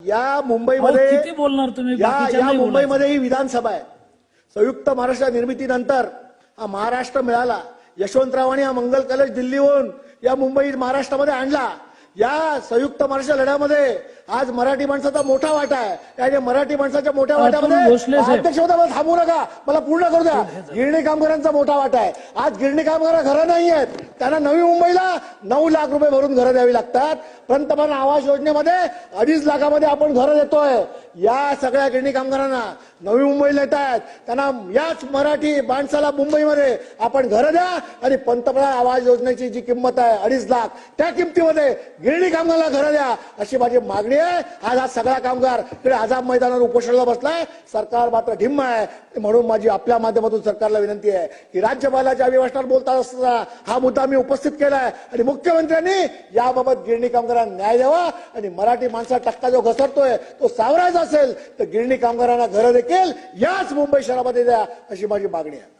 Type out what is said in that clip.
या मुंबईमध्ये किती बोलणार तुम्ही? या. मुंबईमध्ये ही विधानसभा आहे संयुक्त महाराष्ट्र निर्मितीनंतर हा महाराष्ट्र मिळाला यशवंतरावांनी हा मंगल कलश दिल्लीहून या मुंबई महाराष्ट्रामध्ये आणला या संयुक्त महाराष्ट्र लढ्यामध्ये आज मराठी माणसाचा मोठा वाटा आहे. या मराठी माणसाच्या मोठ्या वाट्यामध्ये. अध्यक्ष होता मला थांबू नका. मला पूर्ण करू द्या. गिरणी कामगारांचा मोठा वाटा आहे. आज गिरणी कामगार घरं नाही आहेत. त्यांना नवी मुंबईला नऊ लाख रुपये भरून घरं द्यावी लागतात. पंतप्रधान आवास योजनेमध्ये अडीच लाखामध्ये आपण घरं देतोय. या सगळ्या गिरणी कामगारांना नवी मुंबईला येत आहेत. त्यांना याच मराठी माणसाला मुंबईमध्ये आपण घरं द्या आणि पंतप्रधान आवास योजनेची जी किंमत आहे अडीच लाख त्या किमतीमध्ये गिरणी कामगारला घरं द्या अशी माझी मागणी आहे. आज हा सगळा कामगार इकडे आझाद मैदानावर उपोषणाला बसलाय. सरकार मात्र ढिम्म आहे. म्हणून माझी आपल्या माध्यमातून सरकारला विनंती आहे की राज्यपालाच्या अभिभाषणात बोलता असताना हा मुद्दा मी उपस्थित केलाय. आणि मुख्यमंत्र्यांनी याबाबत गिरणी कामगारांना न्याय द्यावा आणि मराठी माणसाचा टक्का जो घसरतोय तो सावरायचा असेल तर गिरणी कामगारांना घरं देखील देखील याच मुंबई शहरामध्ये द्या अशी माझी मागणी आहे.